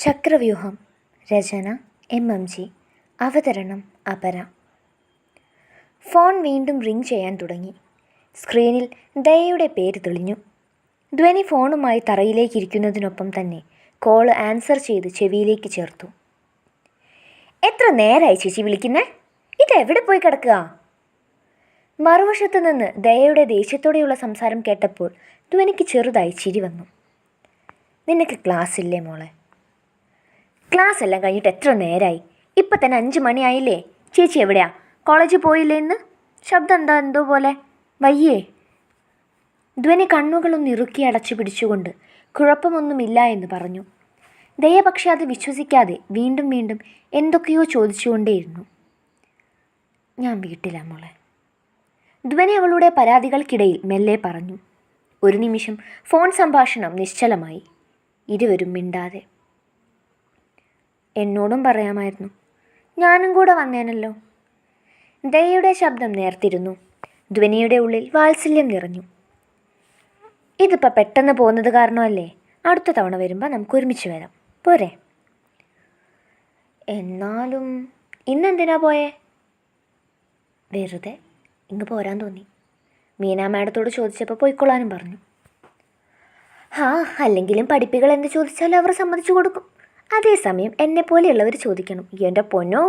ചക്രവ്യൂഹം രചന M M G അവതരണം അപര. ഫോൺ വീണ്ടും റിംഗ് ചെയ്യാൻ തുടങ്ങി. സ്ക്രീനിൽ ദയയുടെ പേര് തെളിഞ്ഞു. ധ്വനി ഫോണുമായി തറയിലേക്ക് ഇരിക്കുന്നതിനൊപ്പം തന്നെ കോൾ ആൻസർ ചെയ്ത് ചെവിയിലേക്ക് ചേർത്തു. എത്ര നേരമായി ചേച്ചി വിളിക്കുന്നേ? ഇത് എവിടെ പോയി കിടക്കുക? മറുവശത്തു നിന്ന് ദയയുടെ ദേഷ്യത്തോടെയുള്ള സംസാരം കേട്ടപ്പോൾ ധ്വനിക്ക് ചെറുതായി ചിരി വന്നു. നിനക്ക് ക്ലാസ് ഇല്ലേ മോളെ? ക്ലാസ് എല്ലാം കഴിഞ്ഞിട്ട് എത്ര നേരമായി ഇപ്പം തന്നെ അഞ്ച് മണിയായില്ലേ? ചേച്ചി എവിടെയാ? കോളേജിൽ പോയില്ലേ ഇന്ന്? ശബ്ദം എന്താ എന്തോ പോലെ? വയ്യേ. ധ്വനി കണ്ണുകളൊന്ന് ഇറുക്കി അടച്ചു പിടിച്ചുകൊണ്ട് കുഴപ്പമൊന്നുമില്ല എന്ന് പറഞ്ഞു. ദയ പക്ഷെ അത് വിശ്വസിക്കാതെ വീണ്ടും വീണ്ടും എന്തൊക്കെയോ ചോദിച്ചുകൊണ്ടേയിരുന്നു. ഞാൻ വീട്ടിലാ മോളെ. ധ്വനി അവളുടെ പരാതികൾക്കിടയിൽ മെല്ലെ പറഞ്ഞു. ഒരു നിമിഷം ഫോൺ സംഭാഷണം നിശ്ചലമായി. ഇരുവരും മിണ്ടാതെ. എന്നോടും പറയാമായിരുന്നു. ഞാനും കൂടെ വന്നേനല്ലോ. ദയയുടെ ശബ്ദം നേർത്തിരുന്നു. ധ്വനിയുടെ ഉള്ളിൽ വാത്സല്യം നിറഞ്ഞു. ഇതിപ്പോൾ പെട്ടെന്ന് പോകുന്നത് കാരണമല്ലേ? അടുത്ത തവണ വരുമ്പോൾ നമുക്ക് ഒരുമിച്ച് വരാം. പോരെ. എന്നാലും ഇന്നെന്തിനാ പോയേ? വെറുതെ ഇങ്ങ് പോരാൻ തോന്നി. മീനാ മാഡത്തോട് ചോദിച്ചപ്പോൾ പോയിക്കൊള്ളാനും പറഞ്ഞു. ആ അല്ലെങ്കിലും പഠിപ്പികൾ എന്ത് ചോദിച്ചാലും അവർ സമ്മതിച്ചു കൊടുക്കും. അതേസമയം എന്നെ പോലെയുള്ളവർ ചോദിക്കണം എന്റെ പൊന്നോ?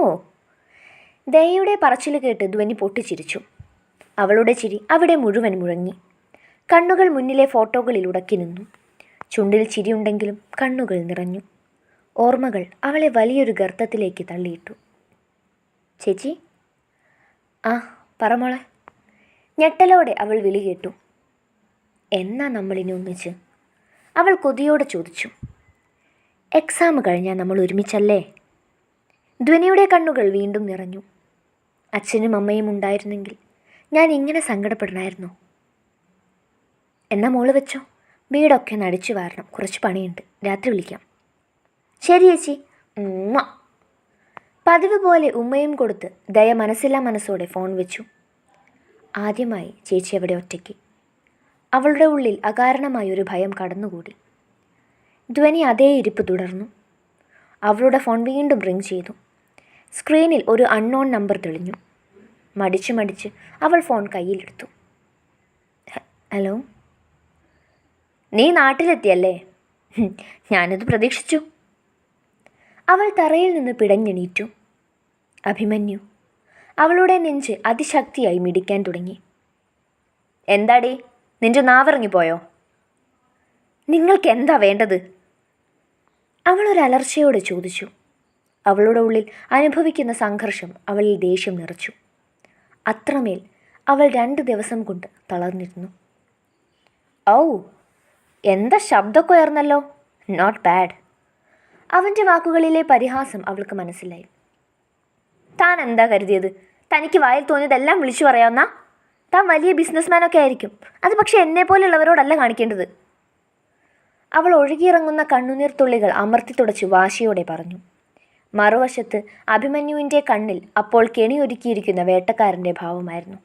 ദയയുടെ പറച്ചിൽ കേട്ട് ധ്വനി പൊട്ടിച്ചിരിച്ചു. അവളുടെ ചിരി അവിടെ മുഴുവൻ മുഴങ്ങി. കണ്ണുകൾ മുന്നിലെ ഫോട്ടോകളിൽ ഉടക്കി നിന്നു. ചുണ്ടിൽ ചിരിയുണ്ടെങ്കിലും കണ്ണുകൾ നിറഞ്ഞു. ഓർമ്മകൾ അവളെ വലിയൊരു ഗർത്തത്തിലേക്ക് തള്ളിയിട്ടു. ചേച്ചി ആ പറമോളെ ഞെട്ടലോടെ അവൾ വിളി കേട്ടു. എന്നാ നമ്മളിനി ഒന്നിച്ച്? അവൾ കൊതിയോടെ ചോദിച്ചു. എക്സാം കഴിഞ്ഞാൽ നമ്മൾ ഒരുമിച്ചല്ലേ? ധ്വനിയുടെ കണ്ണുകൾ വീണ്ടും നിറഞ്ഞു. അച്ഛനും അമ്മയും ഉണ്ടായിരുന്നെങ്കിൽ ഞാൻ ഇങ്ങനെ സങ്കടപ്പെടണമായിരുന്നു എന്നാ മോൾ വെച്ചോ? വീടൊക്കെ നടിച്ചു വാരണം. കുറച്ച് പണിയുണ്ട്. രാത്രി വിളിക്കാം. ശരി ചേച്ചി. ഉമ്മ. പതിവ് പോലെ ഉമ്മയും കൊടുത്ത് ദയ മനസ്സില്ലാ മനസ്സോടെ ഫോൺ വെച്ചു. ആദ്യമായി ചേച്ചി അവിടെ ഒറ്റയ്ക്ക്. അവളുടെ ഉള്ളിൽ അകാരണമായ ഒരു ഭയം കടന്നുകൂടി. ധ്വനി അതേ ഇരിപ്പ് തുടർന്നു. അവളുടെ ഫോൺ വീണ്ടും റിങ് ചെയ്തു. സ്ക്രീനിൽ ഒരു അൺനോൺ നമ്പർ തെളിഞ്ഞു. മടിച്ച് മടിച്ച് അവൾ ഫോൺ കയ്യിലെടുത്തു. ഹലോ? നീ നാട്ടിലെത്തിയല്ലേ? ഞാനത് പ്രതീക്ഷിച്ചു. അവൾ തറയിൽ നിന്ന് പിടഞ്ഞെണീറ്റു. അഭിമന്യു. അവളുടെ നെഞ്ച് അതിശക്തിയായി മിടിക്കാൻ തുടങ്ങി. എന്താടി നിന്റെ നാവിറങ്ങിപ്പോയോ നിങ്ങൾക്ക് എന്താ വേണ്ടത്? അലർച്ചയോടെ ചോദിച്ചു. അവളുടെ ഉള്ളിൽ അനുഭവിക്കുന്ന സംഘർഷം അവളിൽ ദേഷ്യം നിറച്ചു. അത്രമേൽ അവൾ രണ്ട് ദിവസം കൊണ്ട് തളർന്നിരുന്നു. ഔ എന്താ ശബ്ദമൊക്കെ ഉയർന്നല്ലോ നോട്ട് ബാഡ്. അവന്റെ വാക്കുകളിലെ പരിഹാസം അവൾക്ക് മനസ്സിലായി. താൻ എന്താ കരുതിയത്? തനിക്ക് വായിൽ തോന്നിയതെല്ലാം വിളിച്ചു പറയാവുന്ന? താൻ വലിയ ബിസിനസ്മാനൊക്കെ ആയിരിക്കും. അത് പക്ഷേ എന്നെ പോലുള്ളവരോടല്ല കാണിക്കേണ്ടത്. അവൾ ഒഴുകിയിറങ്ങുന്ന കണ്ണുനീർ തുള്ളികൾ അമർത്തി തുടച്ച് വാശിയോടെ പറഞ്ഞു. മറുവശത്ത് അഭിമന്യുവിന്റെ കണ്ണിൽ അപ്പോൾ കെണിയൊരുക്കിയിരിക്കുന്ന വേട്ടക്കാരന്റെ ഭാവമായിരുന്നു.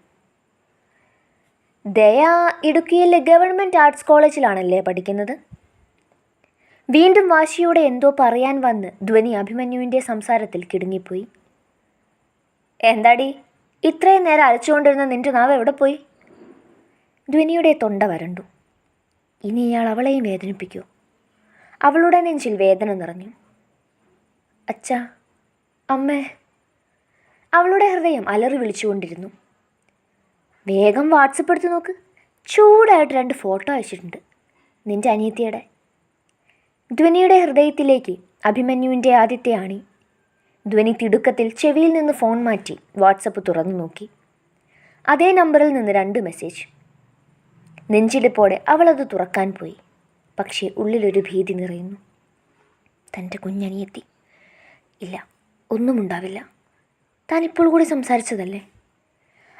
ദയ ഇടുക്കിയിലെ ഗവൺമെന്റ് ആർട്സ് കോളേജിലാണല്ലേ പഠിക്കുന്നത്? വീണ്ടും വാശിയോടെ എന്തോ പറയാൻ വന്ന് ധ്വനി അഭിമന്യുവിന്റെ സംസാരത്തിൽ കിടുങ്ങിപ്പോയി. എന്താടി? ഇത്രയും നേരം അലച്ചുകൊണ്ടിരുന്ന നിന്റെ നാവ് എവിടെ പോയി? ധ്വനിയുടെ തൊണ്ട വരണ്ടു. ഇനി ഇയാൾ അവളെയും വേദനിപ്പിക്കൂ. അവളുടെ നെഞ്ചിൽ വേദന നിറഞ്ഞു. അച്ഛ അമ്മേ. അവളുടെ ഹൃദയം അലറി വിളിച്ചുകൊണ്ടിരുന്നു. വേഗം വാട്സപ്പ് എടുത്ത് നോക്ക്. ചൂടായിട്ട് രണ്ട് ഫോട്ടോ അയച്ചിട്ടുണ്ട്. നിന്റെ അനിയത്തിയുടെ. ധ്വനിയുടെ ഹൃദയത്തിലേക്ക് അഭിമന്യുവിന്റെ ആദ്യത്തെ ആണി ധ്വനി തിടുക്കത്തിൽ ചെവിയിൽ നിന്ന് ഫോൺ മാറ്റി വാട്സപ്പ് തുറന്നു നോക്കി. അതേ നമ്പറിൽ നിന്ന് രണ്ട് മെസ്സേജ് നെഞ്ചിലിപ്പോടെ അവളത് തുറക്കാൻ പോയി. പക്ഷേ ഉള്ളിലൊരു ഭീതി നിറയുന്നു. തന്റെ കുഞ്ഞനിയെത്തി. ഇല്ല ഒന്നുമുണ്ടാവില്ല താനിപ്പോൾ കൂടി സംസാരിച്ചതല്ലേ?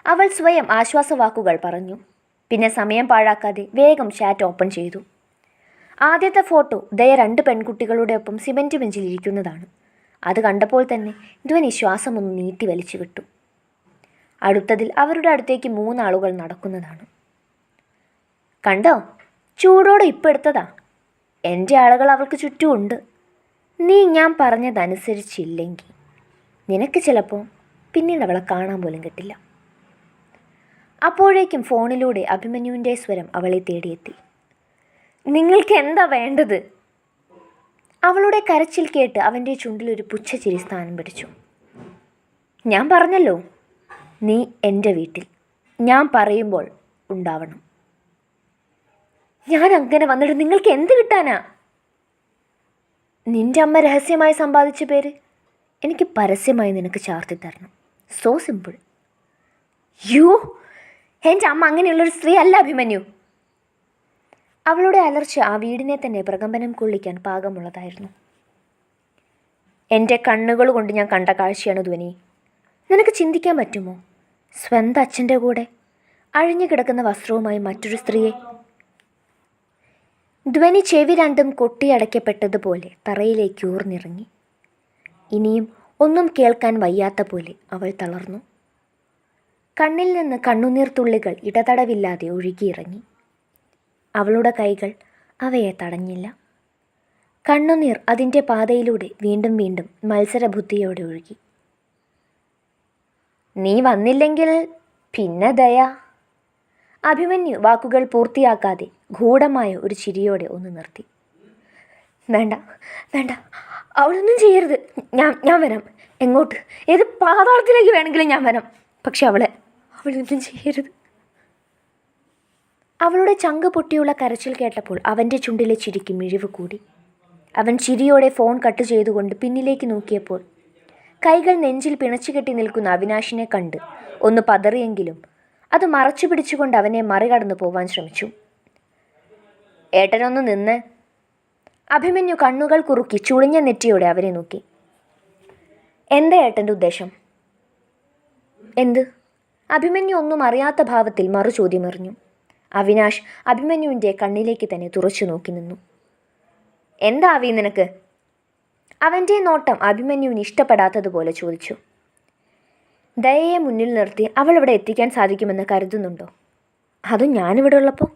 അവൾ സ്വയം ആശ്വാസവാക്കുകൾ പറഞ്ഞു. പിന്നെ സമയം പാഴാക്കാതെ വേഗം ചാറ്റ് ഓപ്പൺ ചെയ്തു. ആദ്യത്തെ ഫോട്ടോ ദയ രണ്ട് പെൺകുട്ടികളുടെ ഒപ്പം സിമന്റ് ബെഞ്ചിൽ ഇരിക്കുന്നതാണ്. അത് കണ്ടപ്പോൾ തന്നെ ധ്വനി ശ്വാസമൊന്ന് നീട്ടി വലിച്ചു വിട്ടു അടുത്തതിൽ അവരുടെ അടുത്തേക്ക് മൂന്നാളുകൾ നടക്കുന്നതാണ്. കണ്ടോ? ചൂടോടെ ഇപ്പം എടുത്തതാ. എന്റെ ആളുകൾ അവൾക്ക് ചുറ്റുമുണ്ട്. നീ ഞാൻ പറഞ്ഞതനുസരിച്ചില്ലെങ്കിൽ. നിനക്ക് ചിലപ്പോൾ പിന്നീട് അവളെ കാണാൻ പോലും കിട്ടില്ല. അപ്പോഴേക്കും ഫോണിലൂടെ അഭിമന്യുവിന്റെ സ്വരം അവളെ തേടിയെത്തി. നിങ്ങൾക്ക് എന്താ വേണ്ടത്? അവളുടെ കരച്ചിൽ കേട്ട് അവന്റെ ചുണ്ടിലൊരു പുച്ഛച്ചിരി സ്ഥാനം പിടിച്ചു. ഞാൻ പറഞ്ഞല്ലോ നീ എന്റെ വീട്ടിൽ. ഞാൻ പറയുമ്പോൾ ഉണ്ടാവണം. ഞാൻ അങ്ങനെ വന്നിട്ട് നിങ്ങൾക്ക് എന്ത് കിട്ടാനാ? നിന്റെ അമ്മ രഹസ്യമായി സമ്പാദിച്ച പേര് എനിക്ക് പരസ്യമായി നിനക്ക് ചാർത്തി തരണം. സോ സിമ്പിൾ യു എന്റെ അമ്മ അങ്ങനെയുള്ളൊരു സ്ത്രീ അല്ല അഭിമന്യു. അവളുടെ അലർച്ച ആ വീടിനെ തന്നെ പ്രകമ്പനം കൊള്ളിക്കാൻ പാകമുള്ളതായിരുന്നു. എന്റെ കണ്ണുകൾ കൊണ്ട് ഞാൻ കണ്ട കാഴ്ചയാണ് ധ്വനി. നിനക്ക് ചിന്തിക്കാൻ പറ്റുമോ? സ്വന്തം അച്ഛന്റെ കൂടെ അഴിഞ്ഞു കിടക്കുന്ന വസ്ത്രവുമായി മറ്റൊരു സ്ത്രീയെ. ധ്വനി ചെവി രണ്ടും കൊട്ടിയടയ്ക്കപ്പെട്ടതുപോലെ തറയിലേക്ക് ഊർന്നിറങ്ങി. ഇനിയും ഒന്നും കേൾക്കാൻ വയ്യാത്ത പോലെ അവൾ തളർന്നു. കണ്ണിൽ നിന്ന് കണ്ണുനീർത്തുള്ളികൾ ഇടതടവില്ലാതെ ഒഴുകിയിറങ്ങി. അവളുടെ കൈകൾ അവയെ തടഞ്ഞില്ല. കണ്ണുനീർ അതിന്റെ പാതയിലൂടെ വീണ്ടും വീണ്ടും മത്സരബുദ്ധിയോടെ ഒഴുകി. നീ വന്നില്ലെങ്കിൽ പിന്നെ ദയ. അഭിമന്യു വാക്കുകൾ പൂർത്തിയാക്കാതെ ഗൂഢമായ ഒരു ചിരിയോടെ ഒന്ന് നിർത്തി. വേണ്ട വേണ്ട അവളൊന്നും ചെയ്യരുത്. ഞാൻ ഞാൻ വരാം. എങ്ങോട്ട്? ഏത് പാതാളത്തിലേക്ക് വേണമെങ്കിലും ഞാൻ വരാം. പക്ഷെ അവളെ അവളൊന്നും ചെയ്യരുത്. അവളുടെ ചങ്ക് പൊട്ടിയുള്ള കരച്ചിൽ കേട്ടപ്പോൾ അവന്റെ ചുണ്ടിലെ ചിരിക്ക് മിഴിവ് കൂടി. അവൻ ചിരിയോടെ ഫോൺ കട്ട് ചെയ്തുകൊണ്ട് പിന്നിലേക്ക് നോക്കിയപ്പോൾ കൈകൾ നെഞ്ചിൽ പിണച്ചുകെട്ടി നിൽക്കുന്ന അവിനാശിനെ കണ്ട് ഒന്ന് പതറിയെങ്കിലും അത് മറച്ചു പിടിച്ചുകൊണ്ട് അവനെ മറികടന്നു പോവാൻ ശ്രമിച്ചു. ഏട്ടനൊന്ന് നിന്ന്. അഭിമന്യു കണ്ണുകൾ കുറുക്കി ചുളിഞ്ഞ നെറ്റിയോടെ അവനെ നോക്കി. എന്താ ഏട്ടന്റെ ഉദ്ദേശം? എന്ത്? അഭിമന്യു ഒന്നും അറിയാത്ത ഭാവത്തിൽ മറു ചോദ്യമെറിഞ്ഞു അവിനാഷ് അഭിമന്യുവിന്റെ കണ്ണിലേക്ക് തന്നെ തുറച്ചു നോക്കി നിന്നു. എന്താ അവി നിനക്ക്? അവന്റെ നോട്ടം അഭിമന്യുവിന് ഇഷ്ടപ്പെടാത്തതുപോലെ ചോദിച്ചു. ദയയെ മുന്നിൽ നിർത്തി അവൾ ഇവിടെ എത്തിക്കാൻ സാധിക്കുമെന്ന് കരുതുന്നുണ്ടോ? അതും ഞാനിവിടെ ഉള്ളപ്പോൾ?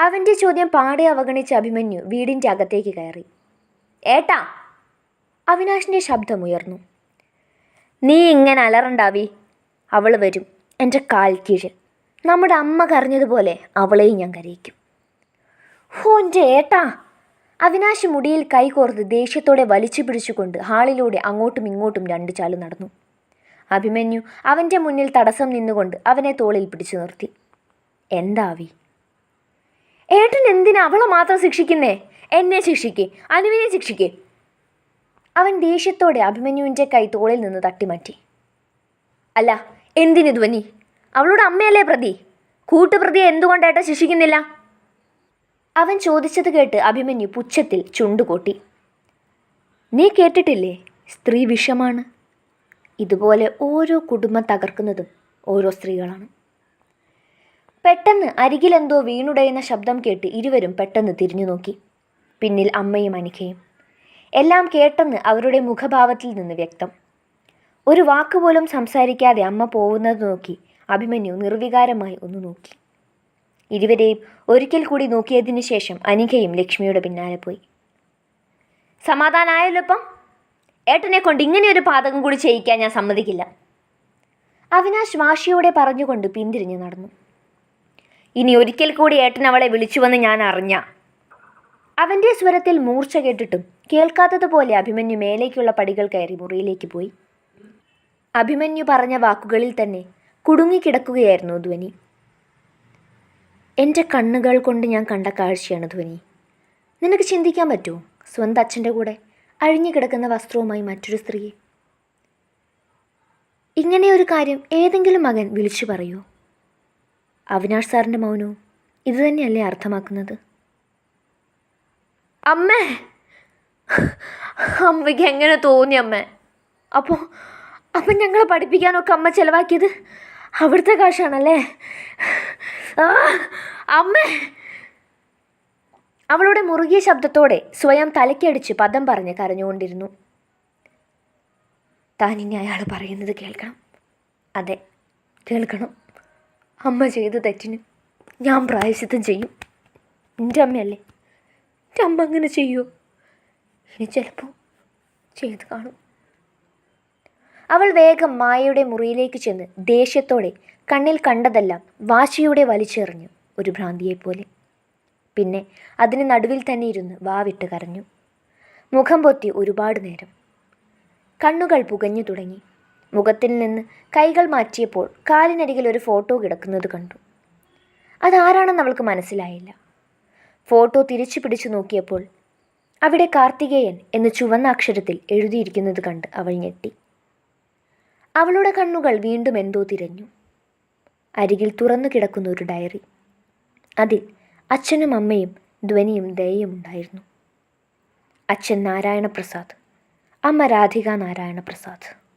അവന്റെ ചോദ്യം പാടെ അവഗണിച്ച അഭിമന്യു വീടിന്റെ അകത്തേക്ക് കയറി. ഏട്ടാ! ശബ്ദം ഉയർന്നു. നീ ഇങ്ങനെ അലറണ്ടാവി അവൾ വരും. എന്റെ കാൽ കീഴ് നമ്മുടെ അമ്മ കരഞ്ഞതുപോലെ അവളെയും ഞാൻ കരയിക്കും. ഹോ എന്റെ ഏട്ടാ. അവിനാശ് മുടിയിൽ കൈകോർത്ത് ദേഷ്യത്തോടെ വലിച്ചു പിടിച്ചുകൊണ്ട് ഹാളിലൂടെ അങ്ങോട്ടും ഇങ്ങോട്ടും രണ്ട് ചാൽ നടന്നു. അഭിമന്യു അവന്റെ മുന്നിൽ തടസ്സം നിന്നുകൊണ്ട് അവനെ തോളിൽ പിടിച്ചു നിർത്തി. എന്താവി ഏട്ടൻ എന്തിനാ അവളെ മാത്രം ശിക്ഷിക്കുന്നേ? എന്നെ ശിക്ഷിക്കേ അനുവിനെ ശിക്ഷിക്കേ. അവൻ ദേഷ്യത്തോടെ അഭിമന്യുവിന്റെ കൈ തോളിൽ നിന്ന് തട്ടിമാറ്റി. അല്ല എന്തിനു ധ്വനി? അവളുടെ അമ്മയല്ലേ പ്രതി? കൂട്ടുപ്രതിയെ എന്തുകൊണ്ടേട്ട ശിക്ഷിക്കുന്നില്ല? അവൻ ചോദിച്ചത് കേട്ട് അഭിമന്യു പുച്ഛത്തിൽ ചുണ്ടുകൂട്ടി. നീ കേട്ടിട്ടില്ലേ? സ്ത്രീ വിഷമാണ്. ഇതുപോലെ ഓരോ കുടുംബം തകർക്കുന്നതും ഓരോ സ്ത്രീകളാണ്. പെട്ടെന്ന് അരികിലെന്തോ വീണുടയുന്ന ശബ്ദം കേട്ട് ഇരുവരും പെട്ടെന്ന് തിരിഞ്ഞു നോക്കി. പിന്നിൽ അമ്മയും അനിക്കയും. എല്ലാം കേട്ടെന്ന് അവരുടെ മുഖഭാവത്തിൽ നിന്ന് വ്യക്തം. ഒരു വാക്കുപോലും സംസാരിക്കാതെ അമ്മ പോകുന്നത് നോക്കി അഭിമന്യു നിർവികാരമായി ഒന്ന് നോക്കി. ഇരുവരെയും ഒരിക്കൽ കൂടി നോക്കിയതിനു ശേഷം അനികയും ലക്ഷ്മിയുടെ പിന്നാലെ പോയി. സമാധാനമായല്ലോ ഇപ്പം? ഏട്ടനെ കൊണ്ട് ഇങ്ങനെ ഒരു പാതകം കൂടി ചെയ്യിക്കാൻ ഞാൻ സമ്മതിക്കില്ല. അവിനാശ് വാശിയോടെ പറഞ്ഞുകൊണ്ട് പിന്തിരിഞ്ഞു നടന്നു. ഇനി ഒരിക്കൽ കൂടി ഏട്ടൻ അവളെ വിളിച്ചുവെന്ന് ഞാൻ അറിഞ്ഞ. അവന്റെ സ്വരത്തിൽ മൂർച്ച കേട്ടിട്ടും കേൾക്കാത്തതുപോലെ അഭിമന്യു മേലേക്കുള്ള പടികൾ കയറി മുറിയിലേക്ക് പോയി. അഭിമന്യു പറഞ്ഞ വാക്കുകളിൽ തന്നെ കുടുങ്ങിക്കിടക്കുകയായിരുന്നു ധ്വനി. എന്റെ കണ്ണുകൾ കൊണ്ട് ഞാൻ കണ്ട കാഴ്ചയാണ് ധ്വനി. നിനക്ക് ചിന്തിക്കാൻ പറ്റുമോ? സ്വന്തം അച്ഛന്റെ കൂടെ അഴിഞ്ഞു കിടക്കുന്ന വസ്ത്രവുമായി മറ്റൊരു സ്ത്രീയെ. ഇങ്ങനെ ഒരു കാര്യം ഏതെങ്കിലും മകൻ വിളിച്ചു പറയൂ. അവിനാഷ് സാറിന്റെ മൗനവും ഇതുതന്നെയല്ലേ അർത്ഥമാക്കുന്നത്? അമ്മ! അമ്മയ്ക്ക് എങ്ങനെ തോന്നി അമ്മ? അപ്പോൾ അപ്പം ഞങ്ങളെ പഠിപ്പിക്കാനൊക്കെ അമ്മ ചിലവാക്കിയത് അവിടുത്തെ കാശാണല്ലേ? ആ, അമ്മേ. അവളുടെ മുറുകിയ ശബ്ദത്തോടെ സ്വയം തലയ്ക്കടിച്ച് പദം പറഞ്ഞ് കരഞ്ഞുകൊണ്ടിരുന്നു. താൻ ഇനി അയാൾ പറയുന്നത് കേൾക്കണം. അതെ കേൾക്കണം. അമ്മ ചെയ്ത തെറ്റിന് ഞാൻ പ്രായശിത്തം ചെയ്യും. എന്റെ അമ്മയല്ലേ? എന്റെ അമ്മ അങ്ങനെ ചെയ്യുമോ ഇനി ചിലപ്പോൾ ചെയ്ത് കാണും. അവൾ വേഗം മായയുടെ മുറിയിലേക്ക് ചെന്ന് ദേഷ്യത്തോടെ കണ്ണിൽ കണ്ടതെല്ലാം വാശിയോടെ വലിച്ചെറിഞ്ഞു ഒരു ഭ്രാന്തിയെപ്പോലെ. പിന്നെ അതിന് നടുവിൽ തന്നെ ഇരുന്ന് വാവിട്ട് കരഞ്ഞു. മുഖം പൊത്തി ഒരുപാട് നേരം. കണ്ണുകൾ പുകഞ്ഞു തുടങ്ങി. മുഖത്തിൽ നിന്ന് കൈകൾ മാറ്റിയപ്പോൾ കാലിനരികിൽ ഒരു ഫോട്ടോ കിടക്കുന്നത് കണ്ടു. അതാരാണെന്ന് അവൾക്ക് മനസ്സിലായില്ല. ഫോട്ടോ തിരിച്ചു പിടിച്ചു നോക്കിയപ്പോൾ അവിടെ കാർത്തികേയൻ എന്ന് ചുവന്ന അക്ഷരത്തിൽ എഴുതിയിരിക്കുന്നത് കണ്ട് അവൾ ഞെട്ടി. അവളുടെ കണ്ണുകൾ വീണ്ടും എന്തോ തിരഞ്ഞു. അരികിൽ തുറന്നു കിടക്കുന്ന ഒരു ഡയറി. അതിൽ അച്ഛനും അമ്മയും ധ്വനിയും ദയയും ഉണ്ടായിരുന്നു. അച്ഛൻ നാരായണ പ്രസാദ് അമ്മ രാധിക നാരായണ പ്രസാദ്